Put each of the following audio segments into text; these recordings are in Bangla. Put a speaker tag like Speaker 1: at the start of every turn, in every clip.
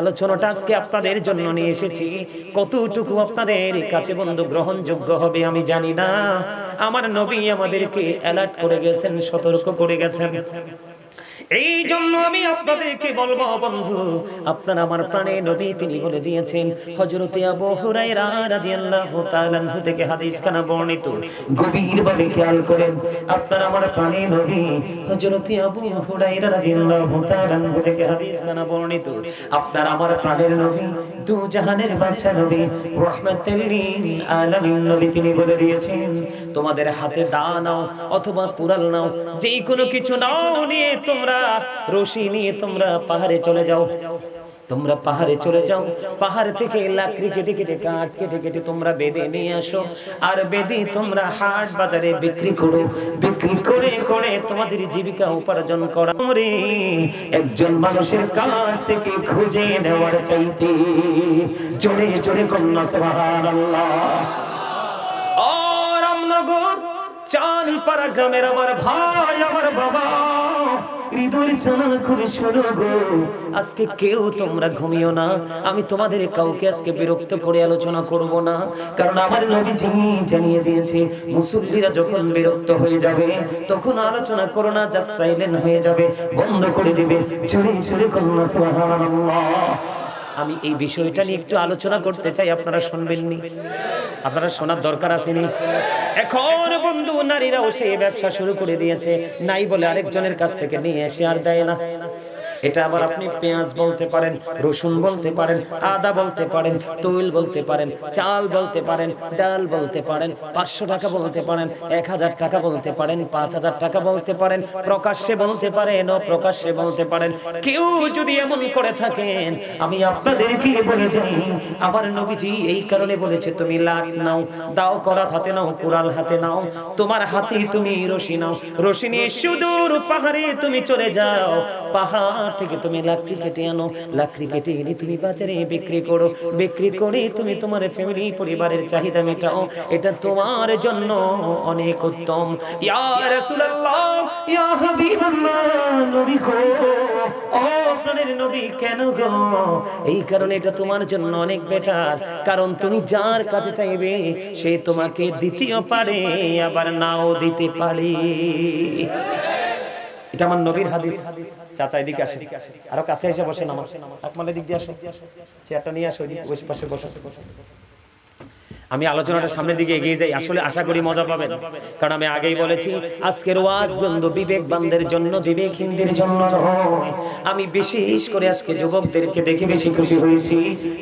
Speaker 1: আলোচনাটা আজকে আপনাদের জন্য নিয়ে এসেছি। কতটুকু আপনাদের কাছে বন্ধু গ্রহণযোগ্য হবে আমি জানি না। আমার নবী আমাদেরকে অ্যালার্ট করে গেছেন, সতর্ক করে গেছেন। এই জন্য আমি আপনাদেরকে বলব, বন্ধু, আপনার আমার প্রাণে নবী তিনি বলে দিয়েছেন, হযরতে আবু হুরায়রা রাদিয়াল্লাহু তাআলা আনহু থেকে হাদিস খানা বর্ণিত। গভীরভাবে খেয়াল করেন, আপনার আমার প্রাণে নবী, হযরতে আবু হুরায়রা রাদিয়াল্লাহু তাআলা আনহু থেকে হাদিস খানা বর্ণিত। আপনার আমার প্রাণের নবী, দু জাহানের বাদশা নবী, রাহমাতুল লিল আলামিন নবী তিনি বলে দিয়েছেন, তোমাদের হাতে দা নাও অথবা কুড়াল নাও যেই কোনো কিছু নাও, নিয়ে তোমরা রশি নিয়ে তোমরা পাহাড়ে চলে যাও। তোমরা পাহাড়ে চলে যাও। পাহাড় থেকে লাকড়ি কেটে কেটে কাঠ কেটে কেটে তোমরা বেঁধে নিয়ে আসো। আর বেঁধে তোমরা হাট বাজারে বিক্রি করো। বিক্রি করে করে তোমাদের জীবিকা উপার্জন করা। রে একজন মানুষের কাছ থেকে খুঁজে নেওয়ার চাইতে জোরে জোরে কন্যা, সুবহানাল্লাহ। ও রামনগর, চাঁদপাড়া গ্রামের আমার ভাই, আমার বাবা। আজকে কেউ তোমরা ঘুমিও না। আমি তোমাদের কাউকে আজকে বিরক্ত করে আলোচনা করব না। কারণ আমার নবীজি জানিয়ে দিয়েছে, মুসল্লিরা যখন বিরক্ত হয়ে যাবে, তখন আলোচনা করো না জাস্ট সাইলেন্ট হয়ে যাবে, বন্ধ করে দিবে সুবহানাল্লাহ। আমি এই বিষয়টা নিয়ে একটু আলোচনা করতে চাই, আপনারা শুনবেন শুনবেননি? আপনারা শোনার দরকার আসেনি এখন বন্ধু, নারীরাও সেই ব্যবসা শুরু করে দিয়েছে। নাই বলে আরেকজনের কাছ থেকে নিয়ে এসে আর দেয় না। এটা আবার আপনি পেঁয়াজ বলতে পারেন, রসুন বলতে পারেন, আদা বলতে পারেন, তৈল বলতে পারেন, চাল বলতে পারেন, ডাল বলতে পারেন, পাঁচশো টাকা বলতে পারেন, এক হাজার টাকা বলতে পারেন, পাঁচ হাজার টাকা বলতে পারেন, প্রকাশ্যে বলতে পারেন ও প্রকাশ্যে বলতে পারেন। কেউ যদি এমন করে থাকেন, আমি আপনাদেরকে বলে যাই, আমার নবীজি এই কারণে বলেছে, তুমি লাট নাও, দাও করাত হাতে নাও, কুড়াল হাতে নাও, তোমার হাতে তুমি রশি নাও, রশি নিয়ে সুদূর পাহাড়ে তুমি চলে যাও, পাহাড় থেকে তুমি লাকড়ি কেটে আনো, লাকড়ি কেটে এনে তুমি বাজারে বিক্রি করো। বিক্রি করে তুমি তোমার ফ্যামিলি পরিবারের চাহিদা মেটাও। এটা তোমার জন্য অনেক উত্তম। ইয়া রাসূলুল্লাহ, ইয়া হাবিবাল্লাহ, নবী গো এই কারণে এটা তোমার জন্য অনেক বেটার কারণ তুমি যার কাছে চাইবে, সে তোমাকে দ্বিতীয় পারে আবার নাও দিতে পারে। এটা আমার নবীর হাদিস। চাচা এদিকে আসে আরও কাছে এসে বসেন আমার। আকমালের দিক দিয়ে আসো। চেয়ারটা নিয়ে আসো ওই পাশে বসো। আমি আলোচনাটা সামনের দিকে এগিয়ে যাই। আসলে আশা করি মজা পাবেন। কারণ আমি আগেই বলেছি আজকের ওয়াজ বন্ধু বিবেকবানদের জন্য বিবেকহীনদের জন্য আমি বিশেষ করে আজকে যুবকদেরকে দেখে বেশি খুশি হয়েছি।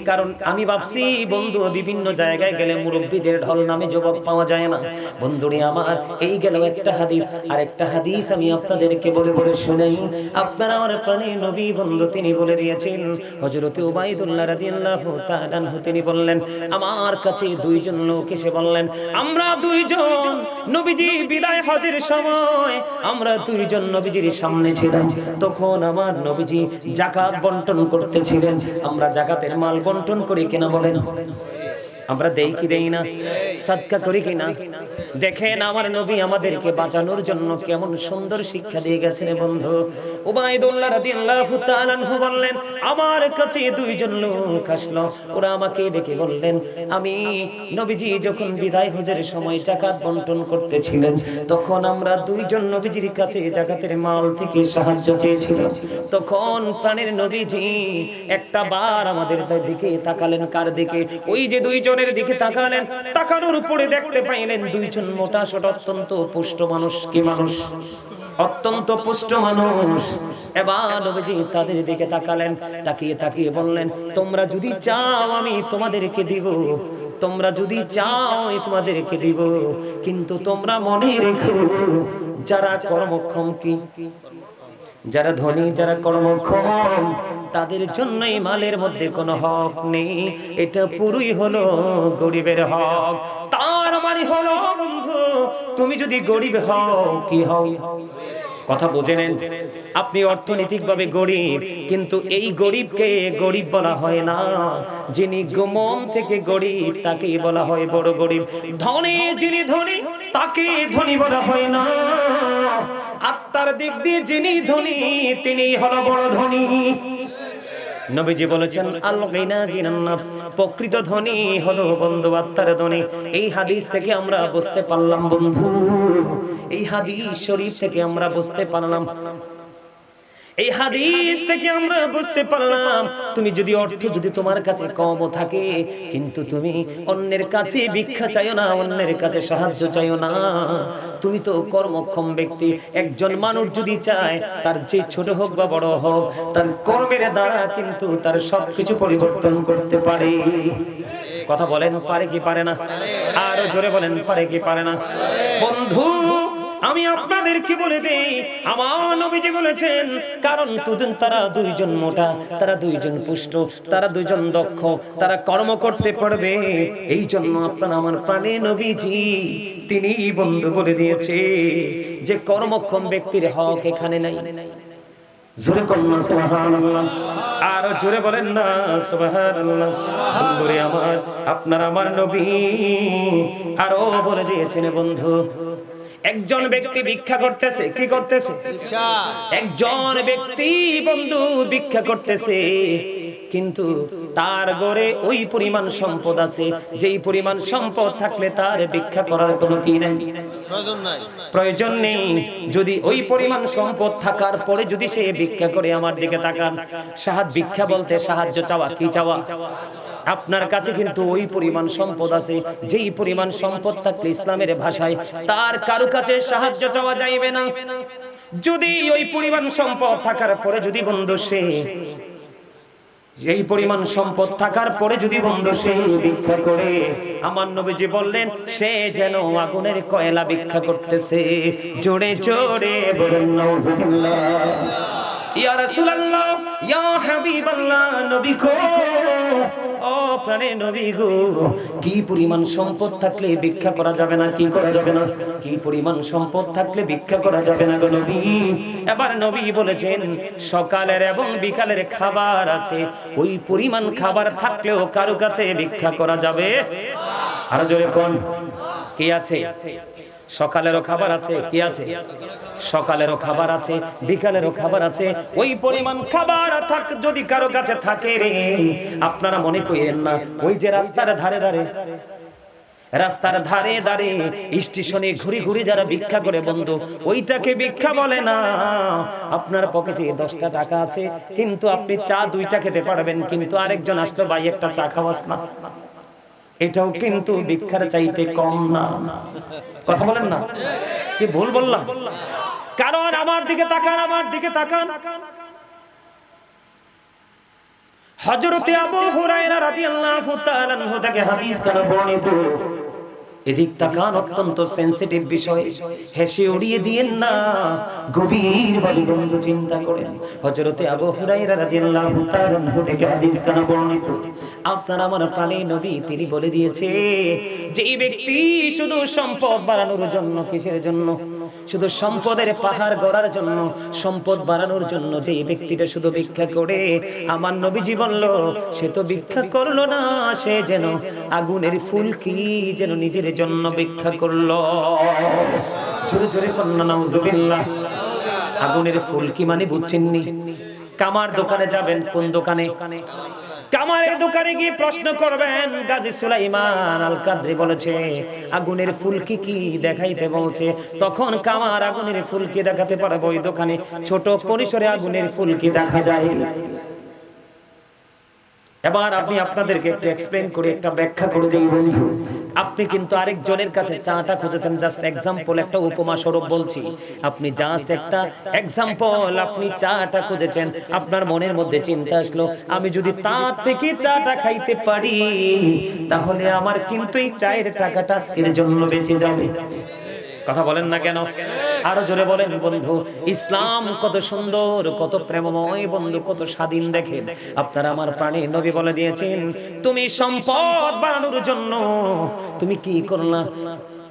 Speaker 1: কারণ আমি ভাবছি বন্ধু বিভিন্ন জায়গায় গেলে মুরব্বীদের ঢল নামে যুবক পাওয়া যায় না। বন্ধুরে আমার এই গেল একটা হাদিস। আর একটা হাদিস আমি আপনাদেরকে বলে বলে শুনাই। আপনার আমার প্রাণে নবী বন্ধু তিনি বলে দিয়েছেন। হযরতে উবাইদুল্লাহ রাদিয়াল্লাহু তাআলা তিনি বললেন আমার কাছে দুইজন লোক এসে বললেন, আমরা দুইজন নবীজি বিদায় হজের সময়, আমরা দুইজন নবীজির সামনে ছিলাম। তখন আমার নবীজি জাকাত বন্টন করতেছিলেন। আমরা জাকাতের মাল বন্টন করি কিনা বলেন? আমরা দেই কি দেই না? সাদকা করি কি না? দেখেন আমার নবী আমাদেরকে বাঁচানোর জন্য কেমন সুন্দর শিক্ষা দিয়ে গেছেন বন্ধু। উবাইদুল্লাহ রাদিয়াল্লাহু তাআলা আনহু বললেন আমার কাছে দুইজন লোক আসলো। ওরা আমাকে ডেকে বললেন আমি নবীজি যখন বিদায় হজের সময় জাকাত বন্টন করতেছিলেন তখন আমরা দুইজন নবীজির কাছে জাকাতের মাল থেকে সাহায্য চেয়েছিলাম। তখন প্রাণের নবীজি একটা বার আমাদের দিকে তাকালেন কার দিকে? ওই যে দুইজনের দিকে তাকালেন, তাকানোর উপরে দেখতে পাইলেন দুইজন মোটা সোটা অত্যন্ত পুষ্ট মানুষ। কি মানুষ? অত্যন্ত পুষ্ট মানুষ। এবার তাদের দিকে তাকালেন, তাকিয়ে তাকিয়ে বললেন, তোমরা যদি চাও আমি তোমাদেরকে দিব, তোমরা যদি চাও তোমাদেরকে দিব, কিন্তু তোমরা মনে রেখো, যারা কর্মক্ষম কি? যারা ধনী, যারা কর্মক্ষম তাদের জন্য এই মালের মধ্যে কোনো হক নেই। এটা পুরোই হলো গরিবের হক। তার মানে হলো, বন্ধু, তুমি যদি গরিব হও, কি হও? কথা বুঝে নেন। আপনি অর্থনৈতিকভাবে গরিব, কিন্তু এই গরিবকে গরিব বলা হয় না। যিনি গোমন থেকে গরিব তাকে বলা হয় বড় গরিব। ধনী যিনি ধনী, তাকে ধনী বলা হয় না। আত্মার দিক দিয়ে যিনি ধনী তিনি হলো বড় ধনী। নবীজি বলেছেন আল গিনা গিনান নাফস প্রকৃত ধনী হলো বন্ধু আত্মার ধনী। এই হাদিস থেকে আমরা বুঝতে পারলাম বন্ধু। এই হাদিস শরীফ থেকে আমরা বুঝতে পারলাম এই হাদিস থেকে আমরা বুঝতে পারলাম, তুমি যদি অর্থ যদি তোমার কাছে কমও থাকে, কিন্তু তুমি অন্যের কাছে ভিক্ষা চাইও না, অন্যের কাছে সাহায্য চাইও না। তুমি তো কর্মক্ষম ব্যক্তি, একজন মানুষ যদি চায়, তার যে ছোট হোক বা বড় হোক, তার কর্মের দ্বারা কিন্তু তার সবকিছু পরিবর্তন করতে পারে। কথা বলেন, পারে কি পারে না? আরও জোরে বলেন, পারে কি পারে না? বন্ধু আমি আপনাদেরকে বলে দেই, আমার নবীজি বলেছেন, কারণ দুদিন তারা দুইজন মোটা, তারা দুইজন পুষ্ট, তারা দুইজন দক্ষ, তারা কর্ম করতে পারবে। এই জন্য আপনার আমার প্রাণে নবীজি তিনি বন্ধু বলে দিয়েছে, যে কর্মক্ষম ব্যক্তির হক এখানে নাই। জোরে কন্যা সুবহানাল্লাহ। আর জোরে বলেন না, সুবহানাল্লাহ। আমার, আপনার আমার নবী। আরও বলে দিয়েছেন, বন্ধু। একজন ব্যক্তি ভিক্ষা করতেছে কি করতেছে? একজন ব্যক্তি বন্ধু ভিক্ষা করতেছে। কিন্তু তার গড়ে ওই পরিমাণ সম্পদ আছে। যেই পরিমাণ সম্পদ থাকলে তার ভিক্ষা করার কোনো কি নাই?
Speaker 2: প্রয়োজন নেই।
Speaker 1: যদি ওই পরিমাণ সম্পদ থাকার পরে যদি সে ভিক্ষা করে আমার দিকে তাকান সাহায্য ভিক্ষা বলতে সাহায্য চাওয়া কি চাওয়া? আপনার কাছে কিন্তু ওই পরিমাণ সম্পদ আছে। যেই পরিমাণ সম্পদ থাকলে ইসলামের ভাষায় তার কারও কাছে সাহায্য চাওয়া যাইবে না। যদি ওই পরিমাণ সম্পদ থাকার পরে যদি বন্ধু সে যেই পরিমাণ সম্পদ থাকার পরে যদি বন্ধু সেই ভিক্ষা করে আমার নবীজি বললেন সে যেন আগুনের কয়লা ভিক্ষা করতেছে। জোরে জোরে বলেন ইয়া রাসূলুল্লাহ ইয়া হাবিবাল্লাহ নবী গো ও প্রাণে নবী গো। কি পরিমাণ সম্পদ থাকলে ভিক্ষা করা যাবে না কি করা যাবে না? কি পরিমাণ সম্পদ থাকলে ভিক্ষা করা যাবে না গো নবী? এবার নবী বলেছেন সকালের এবং বিকালের খাবার আছে। ওই পরিমাণ খাবার থাকলেও কারও কাছে ভিক্ষা করা যাবে? আরও জোরে কোন? কি আছে? সকালেরও খাবার আছে, কি আছে? সকালেরও খাবার আছে, বিকালেরও খাবার আছে। ওই পরিমাণ খাবার থাক যদি কারও কাছে থাকে রে। আপনারা মনে করেন না, ওই যে রাস্তার ধারে ধারে, রাস্তার ধারে ধারে, স্টেশনে ঘুরে ঘুরে যারা ভিক্ষা করে বন্ধু, ওইটাকে ভিক্ষা বলে না। আপনার পকেটে দশটা টাকা আছে, কিন্তু আপনি চা দুইটা খেতে পারবেন, কিন্তু আরেকজন আসলো, ভাই, একটা চা খাওয়াস না। এটাও কিন্তু ভিক্ষার চাইতে কম না। কথা বলেন না। কি ভুল বললাম? কারণ আমার দিকে তাকান আমার দিকে তাকান। হযরতে আবু হুরায়রা রাদিয়াল্লাহু তাআলা থেকে হাদিস কানে বর্ণিত। এদিক তাকান অত্যন্ত সেনসিটিভ বিষয়। হেসে উড়িয়ে দিয়েন না। গভীর ভাবে বন্ধু চিন্তা করেন। হযরতে আবু হুরায়রা রাদিয়াল্লাহু তাআলা আনহু থেকে হাদিস কানা বর্ণিত। আপনার আমার প্রাণে নবী, তিনি বলে দিয়েছে যে ব্যক্তি শুধু সম্পদ বাড়ানোর জন্য, কিসের জন্য? শুধু সম্পদের পাহাড় গড়ার জন্য, সম্পদ বাড়ানোর জন্য যে ব্যক্তিটা শুধু ভিক্ষা করে, আমার নবীজি বলল, সে তো ভিক্ষা করল না, সে যেন আগুনের ফুলকি যেন নিজের জন্য ভিক্ষা করল। জোরে জোরে কন্যা নাউজুবিল্লাহ। আগুনের ফুলকি মানে বুঝছেননি? কামার দোকানে যাবেন, কোন দোকানে? কামারের দোকানে গিয়ে প্রশ্ন করবেন, গাজী সুলাইমান আল কাদরি বলেছে, আগুনের ফুলকি কি দেখাইতে বলছে? তখন কামার আগুনের ফুলকি দেখাতে পারবে ওই দোকানে? ছোট পরিসরে আগুনের ফুলকি দেখা যায়? এবার আমি আপনাদেরকে একটু এক্সপ্লেন করে, একটা ব্যাখ্যা করে দিই বন্ধু। আপনি কিন্তু আরেকজনের কাছে চাটা খুঁজেছেন জাস্ট এক্সাম্পল একটা উপমা স্বরূপ বলছি। আপনি জাস্ট একটা এক্সাম্পল আপনি চাটা খুঁজেছেন। আপনার মনের মধ্যে চিন্তা আসলো, আমি যদি তার থেকে চাটা খাইতে পারি, তাহলে আমার কিন্তু এই চায়ের টাকাটা আজকের জন্য বেঁচে যাবে। কথা বলেন না কেন? আরও জোরে বলেন, বন্ধু, ইসলাম কত সুন্দর, কত প্রেমময়, বন্ধু, কত স্বাধীন দেখেন। আপনারা আমার প্রাণে নবী বলে দিয়েছেন, তুমি সম্পদ বানানোর জন্য, তুমি কি করলা?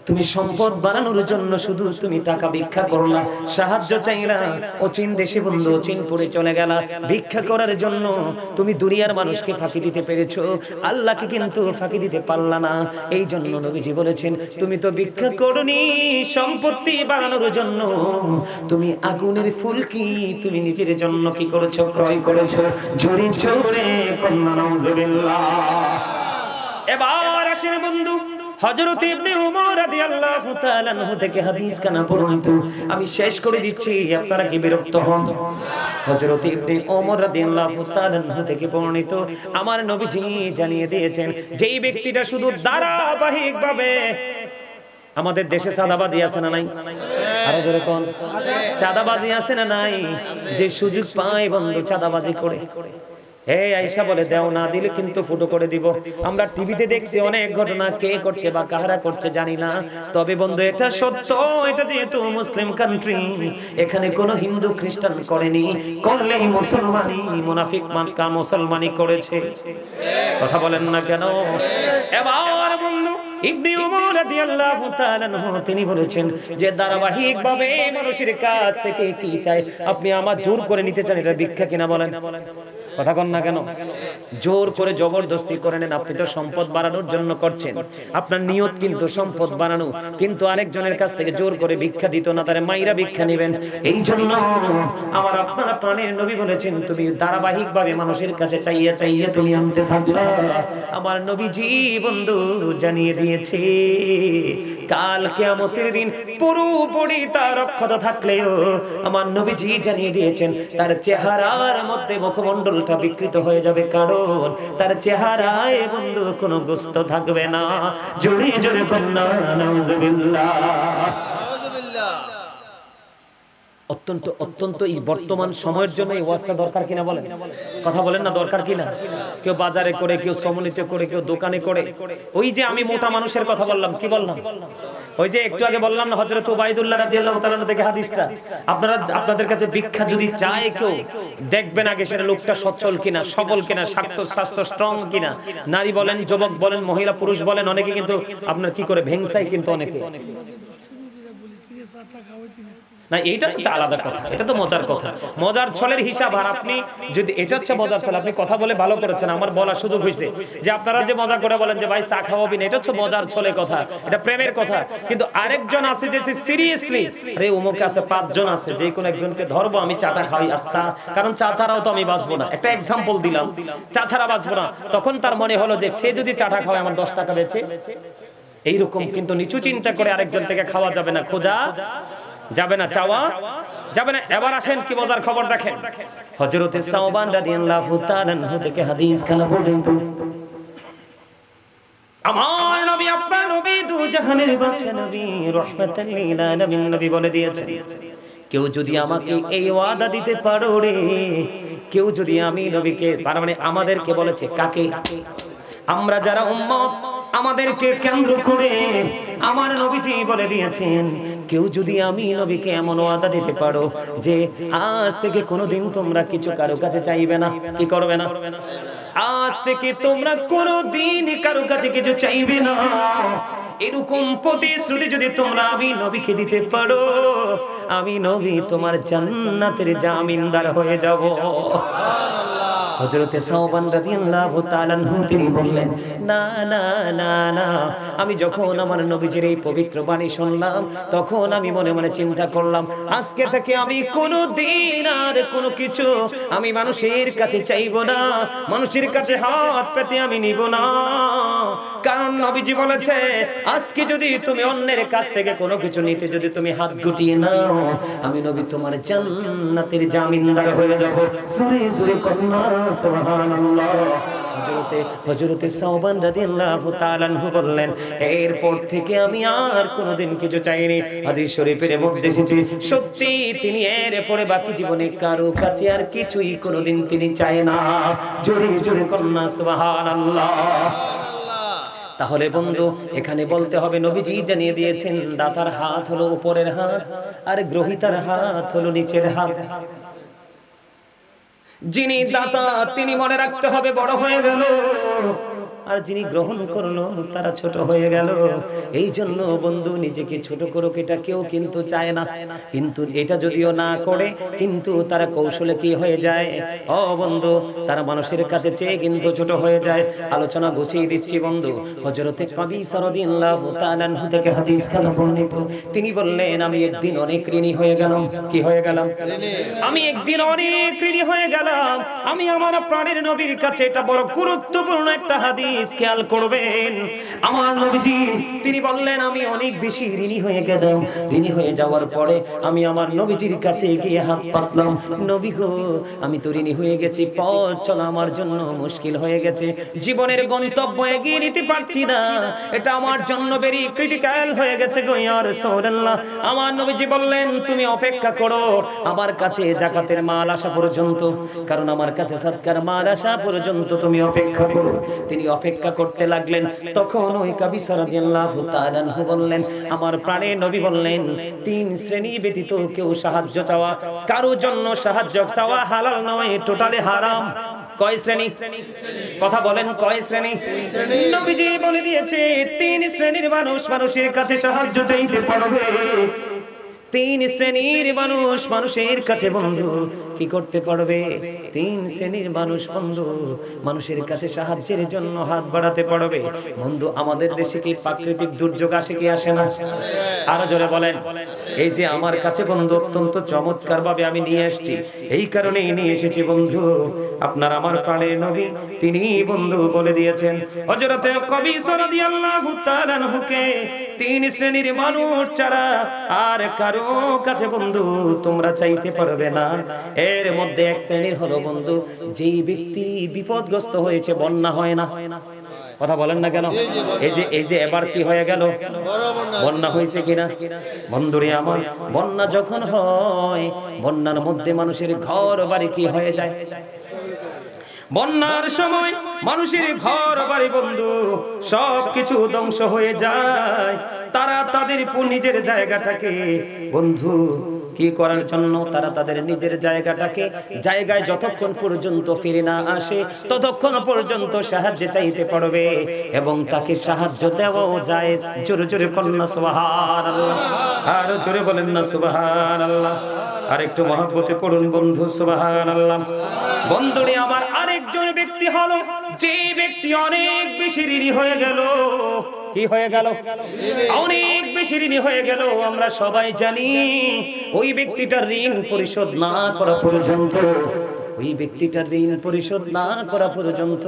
Speaker 1: তুমি সম্পদ বানানোর জন্য শুধু তুমি টাকা ভিক্ষা করলা সাহায্য চাইলা অচিন দেশে বন্ধু অচিন পড়ে চলে গেলা। ভিক্ষা করার জন্য তুমি দুনিয়ার মানুষকে ফাঁকি দিতে পেরেছ। আল্লাহকে কিন্তু ফাঁকি দিতে পারলা না। এই জন্য নবীজি বলেছেন, তুমি তো ভিক্ষা করনি, সম্পত্তি বানানোর জন্য। তুমি আগুনের ফুলকি তুমি নিজের জন্য কি করেছ, ক্রয় করেছ? ঝুড়ি ঝুড়ে, কন্যা নাউজুবিল্লাহ। এবার আসেন বন্ধু হযরত ইবনে উমর রাদিয়াল্লাহু তাআলা থেকে হাদিস কানা বর্ণিত আমি শেষ করে দিচ্ছি, আপনারা কি বিরক্ত হন? হযরত ইবনে ওমর রাদিয়াল্লাহু তাআলা থেকে বর্ণিত আমার নবীজি জানিয়ে দিয়েছেন, যেই ব্যক্তিটা শুধু ধারাবাহিকভাবে আমাদের দেশে চাঁদাবাজি আছে না নাই? আরও জোরে কোন। চাঁদাবাজি আছে না নাই? যে সুযোগ পায় বন্ধু, চাঁদাবাজি করে। এই আইসা বলে, দেও না, দিলে কিন্তু ফুটো করে দিব। আমরা টিভিতে দেখছি অনেক ঘটনা, কে করছে বা কাহারা করছে জানি না। তবে বন্ধু, এটা সত্য, এটা যেহেতু মুসলিম কান্ট্রি এখানে কোনো হিন্দু খ্রিস্টান করেনি, করলেই মুসলমানি মুনাফিক মানকা মুসলমানি করেছে। কথা বলেন না কেন? এবার বন্ধু তিনি বলেছেন যে ধারাবাহিকভাবে মানুষের কাছ থেকে কি চাই আপনি আমার জোর করে নিতে চান, এটা ভিক্ষা কিনা বলেন? কথা কন না কেন? জোর করে জবরদস্তি করে নেন আপনি তো সম্পদ বাড়ানোর জন্য করছেন। আপনার নিয়ত কিন্তু সম্পদ বাড়ানো। কিন্তু আরেকজনের কাছ থেকে জোর করে ভিক্ষা দিত না, তারে মাইরা ভিক্ষা নেবেন। এই জন্য আমার আপনারা প্রাণের নবী বলেছেন, তুমি ধারাবাহিক ভাবে মানুষের কাছে চাইয়া চাইয়া তুমি আনতে থাকবে। আমার নবীজি বন্ধু জানিয়ে দিয়েছে, কাল কেয়ামতের দিন পুরোপুরি তার অক্ষত থাকলেও, আমার নবীজি জানিয়ে দিয়েছেন, তার চেহারার মধ্যে মুখমণ্ডলটা বিকৃত হয়ে যাবে, কারণ তার চেহারায় বন্ধু কোনো গোস্ত থাকবে না। জোরে জোরে কন্যা নাউজুবিল্লাহ। অত্যন্ত অত্যন্ত এই বর্তমান সময়ের জন্য এই ওয়াজটা দরকার কিনা বলেন? কথা বলেন না, দরকার কিনা? কেউ বাজারে করে, কেউ সমন্বিত করে, কেউ দোকানে করে। ওই যে আমি মোটা মানুষের কথা বললাম, কি বললাম? ওই যে একটু আগে বললাম না, হযরত উবাইদুল্লাহ রাদিয়াল্লাহু তাআলা থেকে হাদিসটা? আপনারা, আপনাদের কাছে ভিক্ষা যদি চায় কেউ, দেখবেন আগে সেটা লোকটা সচ্ছল কিনা, সবল কিনা, স্বাস্থ্য স্বাস্থ্য স্ট্রং কিনা। নারী বলেন, যুবক বলেন, মহিলা, পুরুষ বলেন, অনেকে কিন্তু আপনার কি করে ভেংসাই কিন্তু অনেকে। না, এইটা তো আলাদা কথা। এটা তো মজার কথা। মজার ছলের হিসাব, আর আপনি যদি এটা হচ্ছে মজার ছল, আপনি কথা বলে ভালো করেছেন, আমার বলার সুযোগ হয়েছে যে আপনারা যে মজা করে বলেন যে, ভাই, চা খাওয়াবি না এটা হচ্ছে মজার ছলে কথা, এটা প্রেমের কথা। কিন্তু আরেকজন আছে যে সিরিয়াসলি আরে, অমুকে আছে পাঁচজন আছে, যে কোনো একজনকে ধরবো, আমি চাটা খাওয়াই আচ্ছা। কারণ চা ছাড়াও তো আমি বাঁচবো না। একটা এক্সাম্পল দিলাম। চা ছাড়া বাঁচবো না। তখন তার মনে হলো যে, সে যদি চাটা খাওয়ায়, আমার দশ টাকা বেচে। এইরকম কিন্তু নিচু চিন্তা করে আরেকজন থেকে খাওয়া যাবে না। খোঁজা যাবে না চাওয়া? যাবে না। এবার আসেন কি মজার খবর দেখেন। হযরতে সাওবান রাদিয়াল্লাহু তাআলা আনহু থেকে হাদিস খানা পর্যন্ত আমার নবী আপনার নবী দু জাহানের বাদশা নবী রাহমাতাল লিল আলামিন নবী বলে দিয়েছেন কেউ যদি আমাকে এই ওয়াদা দিতে পারো রে কেউ যদি আমি নবীকে তার মানে আমাদেরকে বলেছে কাকে? আমরা যারা উম্মত আমাদেরকে কেন্দ্র করে আমার নবীজি বলে দিয়েছেন, কেউ যদি আমি নবীকে এমন ওয়াদা দিতে পারো যে আজ থেকে কোনোদিন তোমরা কিছু কারও কাছে চাইবে না, কি করবে না? আজ থেকে তোমরা কোনোদিন কারও কাছে কিছু চাইবে না। এরকম প্রতিশ্রুতি যদি তোমরা আমি নবীকে দিতে পারো, আমি নবী তোমার জান্নাতের জামিনদার হয়ে যাব। হযরতে সাওবান রাদিয়াল্লাহু তাআলা তিনি বললেন, না না না না। আমি যখন আমার নবীজির এই পবিত্র বাণী শুনলাম, তখন আমি মনে মনে চিন্তা করলাম, আজকে থেকে আমি কোনো দিন আর কোনো কিছু আমি মানুষের কাছে চাইব না। মানুষের কাছে হাত পেতে আমি নিব না। কারণ নবীজি বলেছে, আজকে যদি তুমি অন্যের কাছ থেকে কোনো কিছু নিতে যদি তুমি হাত গুটিয়ে নাও, আমি নবী তোমার জান্নাতের জামিনদার হয়ে যাব। সুরে সুরে কন্যা। সুবহানাল্লাহ। সাওবান রাদিয়াল্লাহু তাআলা বললেন, এরপর থেকে আমি আর কোনোদিন কিছু চাইনি। হাদিস শরীফের মধ্যে এসেছে, সত্যি তিনি এর পরে বাকি জীবনে কারও কাছে আর কিছুই কোনোদিন তিনি চায় না। জোরে জোরে সুবহানাল্লাহ। তাহলে বন্ধু, এখানে বলতে হবে, নবীজি জানিয়ে দিয়েছেন, দাতার হাত হলো উপরের হাত, আর গ্রহিতার হাত হলো নিচের হাত। যিনি দাতা তিনি মনে রাখতে হবে বড় হয়ে গেল। আর যিনি গ্রহণ করল, তারা ছোট হয়ে গেল। এই জন্য বন্ধু, নিজেকে ছোট করুক, এটা কেউ কিন্তু চায় না। কিন্তু এটা যদিও না করে, কিন্তু তারা কৌশলে কি হয়ে যায়? ও বন্ধু, তারা মানুষের কাছে চেয়ে কিন্তু ছোট হয়ে যায়। আলোচনা গুছিয়ে দিচ্ছি বন্ধু। হজরতে কবি তাআলাহু থেকে হাদিস তিনি বললেন, আমি একদিন অনেক ঋণী হয়ে গেলাম। কি হয়ে গেলাম? আমি একদিন অনেক ঋণী হয়ে গেলাম। আমি আমার প্রাণের নবীর কাছে এটা বড় গুরুত্বপূর্ণ একটা হাদিস খেয়াল করবেন। আমার নবীজি, তিনি বললেন, আমি অনেক বেশি ঋণী হয়ে গেলাম। ঋণী হয়ে যাওয়ার পরে আমি আমার নবীজির কাছে গিয়ে হাত পাতলাম। নবী গো, আমি তো ঋণী হয়ে গেছি। পথ চলা আমার জন্য মুশকিল হয়ে গেছে। জীবনের গন্তব্য এগিয়ে নিতে পারছি না। এটা আমার জন্য ভেরি ক্রিটিক্যাল হয়ে গেছে গো ইয়া রাসূলুল্লাহ। আমার নবীজি বললেন, তুমি অপেক্ষা করো। আমার কাছে জাকাতের মাল আসা পর্যন্ত। কারণ আমার কাছে সৎকার মাল আসা পর্যন্ত তুমি অপেক্ষা করো। তিনি অপেক্ষা করতে লাগলেন। তখন ওই কবি বললেন, আমার প্রাণের নবী বললেন, তিন শ্রেণি ব্যতীত কেউ সাহায্য চাওয়া, কারও জন্য সাহায্য চাওয়া হালাল নয় টোটালি হারাম। তিন শ্রেণির মানুষ মানুষের কাছে বন্ধু কি করতে পারবে? তিন শ্রেণির মানুষ, বন্ধু, মানুষের কাছে সাহায্যের জন্য হাত বাড়াতে পারবে। বন্ধু, আমাদের দেশে কি প্রাকৃতিক দুর্যোগ আসে কি আসে না? আরও জোরে বলেন। এই যে আমার কাছে বন্ধু, অত্যন্ত চমৎকার ভাবে আমি নিয়ে এসেছি। এই কারণেই নিয়ে এসেছি বন্ধু। আপনার আমার প্রাণের নবী, তিনি বন্ধু বলে দিয়েছেন। হযরতে কবি রাদিয়াল্লাহু তাআলা আনহুকে তিন শ্রেণির মানুষ ছাড়া আর কারও কাছে বন্ধু তোমরা চাইতে পারবে না। এর মধ্যে এক শ্রেণির হলো বন্ধু, যেই ব্যক্তি বিপদগ্রস্ত হয়েছে, বন্যা হয় না। কথা বলেন না কেন? এই যে এই যে এবার কি হয়ে গেল? বন্যা হয়েছে কিনা? বন্ধুরে আমার, বন্যা যখন হয়, বন্যার মধ্যে মানুষের ঘর বাড়ি কি হয়ে যায়? বন্যার সময় মানুষের ঘর বাড়ি বন্ধু সব কিছু ধ্বংস হয়ে যায়। তারা তাদের নিজের জায়গাটাকে, বন্ধু কি করার জন্য তারা তাদের নিজের জায়গাটাকে জায়গায় যতক্ষণ পর্যন্ত ফিরে না আসে ততক্ষণ পর্যন্ত সাহায্য চাইতে পারবে এবং তাকে সাহায্য দেওয়াও যায় জোরে জোরে কন্যা সুবাহান আরও জোরে বলেন না সুবাহান আল্লাহ আর একটু মহব্বতে পড়ুন বন্ধু সুবাহান আল্লাহ বন্ধুরে আমার আরেকজন ব্যক্তি হলো যে ব্যক্তি অনেক বেশি ঋণী হয়ে গেল। কি হয়ে গেল? অনেক বেশি ঋণী হয়ে গেল, আমরা সবাই জানি। ওই ব্যক্তিটার ঋণ পরিশোধ না করা পর্যন্ত ওই ব্যক্তিটার ঋণ পরিশোধ না করা পর্যন্ত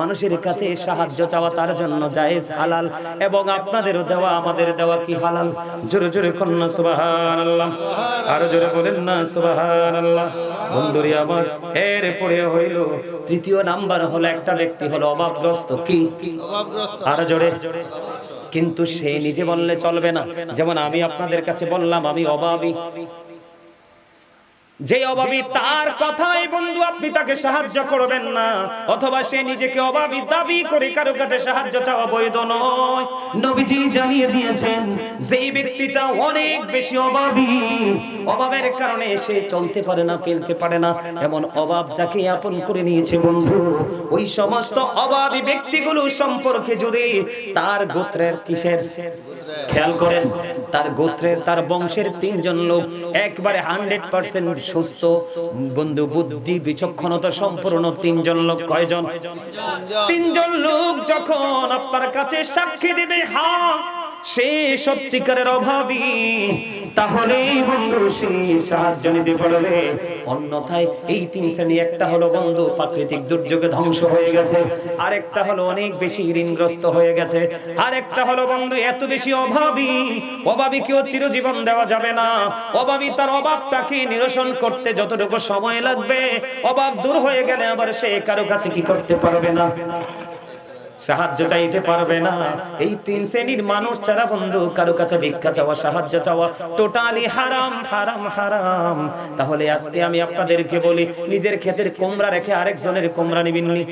Speaker 1: মানুষের কাছে সাহায্য চাওয়া তার জন্য জায়েজ হালাল এবং আপনাদেরও দেওয়া, আমাদের দেওয়া কি হালাল? জোরে জোরে কন্যা সুবহানাল্লাহ। আরও জোরে বলেন না, সুবহানাল্লাহ। বন্ধুরি আমার, এর হইল, তৃতীয় নাম্বার হলো একটা ব্যক্তি হলো অভাবগ্রস্ত, কি? আরও জোরে। কিন্তু সে নিজে বললে চলবে না। যেমন আমি আপনাদের কাছে বললাম, আমি অভাবী। যে অভাবী তার কথাই বন্ধু, আপনি তাকে সাহায্য করবেন না। অথবা সে নিজেকে অভাবী দাবি করে কারও কাছে সাহায্য চাওয়া বৈধ নয়। নবীজি জানিয়ে দিয়েছেন, যেই ব্যক্তিটা অনেক বেশি অভাবী, অভাবের কারণে সে চলতে পারে না, ফেলতে পারে না। এমন অভাব যাকে আপন করে নিয়েছে বন্ধু, ওই সমস্ত অভাবী ব্যক্তিগুলো সম্পর্কে যদি তার গোত্রের কিসের খেয়াল করেন, তার গোত্রের, তার বংশের তিনজন লোক একবারে হান্ড্রেড পার্সেন্ট সুস্থ, বন্ধু বুদ্ধি, বিচক্ষণতা সম্পূর্ণ তিনজন লোক কয়জন? তিনজন লোক যখন আপনার কাছে সাক্ষী দিবে, হা সে সত্যিকারের অভাবী। তাহলেই বন্ধু সে সাহায্য নিতে পারবে। অন্যথায় এই তিন শ্রেণি, একটা হলো বন্ধু, প্রাকৃতিক দুর্যোগে ধ্বংস হয়ে গেছে। আরেকটা হলো অনেক বেশি ঋণগ্রস্ত হয়ে গেছে। আরেকটা হলো বন্ধু, এত বেশি অভাবী। অভাবীকেও চিরজীবন দেওয়া যাবে না। অভাবী তার অভাবটাকে নিরসন করতে যতটুকু সময় লাগবে, অভাব দূর হয়ে গেলে আবার সে কারও কাছে কি করতে পারবে না। সাহায্য চাইতে পারবে না। এই তিন শ্রেণির মানুষ ছাড়া বন্ধু, কারও কাছে ভিক্ষা চাওয়া, সাহায্য চাওয়া টোটালি হারাম হারাম হারাম। তাহলে আজকে আমি আপনাদেরকে বলি, নিজের ক্ষেতের কোমরা রেখে আরেকজনের কোমরা নিবিননি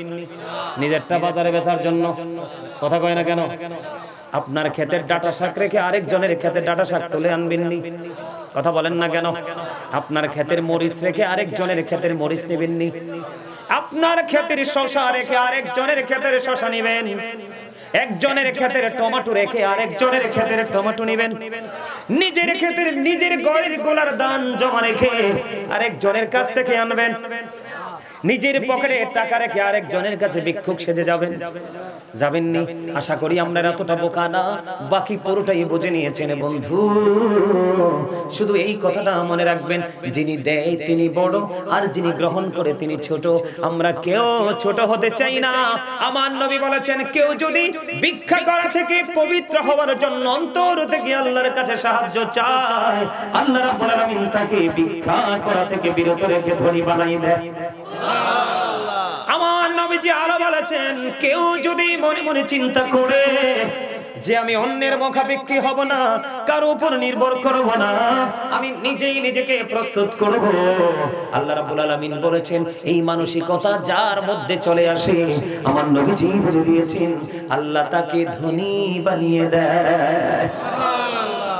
Speaker 1: নিজেরটা বাজারে বেচার জন্য। কথা কয় না কেন? আপনার ক্ষেতের ডাটা শাক রেখে আরেকজনের ক্ষেতের ডাটা শাক তুলে আনবেননি কথা বলেন না কেন? আপনার ক্ষেতের মরিচ রেখে আরেকজনের ক্ষেতের মরিচ নেবেননি আপনার ক্ষেতের শশা রেখে আরেকজনের ক্ষেতের শশা নিবেন। একজনের ক্ষেতের টমেটো রেখে আরেকজনের ক্ষেতের টমেটো নিবেন। নিজের ক্ষেতের নিজের গড়ের গোলার দান জমা রেখে আরেকজনের কাছ থেকে আনবেন। নিজের পকেটে টাকা রেখে আরেকজনের কাছে ভিক্ষুক সেজে যাবেন। যাবেননি? আশা করি আমরা এতটা বোকা না। বাকি পুরোটাই বুঝে নিয়েছেন বন্ধু। শুধু এই কথাটা মনে রাখবেন যিনি দেয় তিনি বড় আর যিনি গ্রহণ করে তিনি ছোট। আমরা কেউ ছোট হতে চাই না। আমার নবী বলেছেন কেউ যদি ভিক্ষা করা থেকে পবিত্র হওয়ার জন্য অন্তর থেকে আল্লাহর কাছে সাহায্য চায় আল্লাহ রাব্বুল আলামিন তাকে ভিক্ষা করা থেকে বিরত রেখে ধনী বানাই দেয় নবীজি আরও বলেছেন, কেউ যদি মনে মনে চিন্তা করে যে আমি অন্যের মুখাপেক্ষী হব না, কারও উপর নির্ভর করব না, আমি নিজেই নিজেকে প্রস্তুত করব। আল্লাহ রাব্বুল আলামিন বলেছেন, এই মানসিকতা যার মধ্যে চলে আসে, আমার নবীজি বুঝে দিয়েছেন, আল্লাহ তাকে ধনী বানিয়ে দেয়।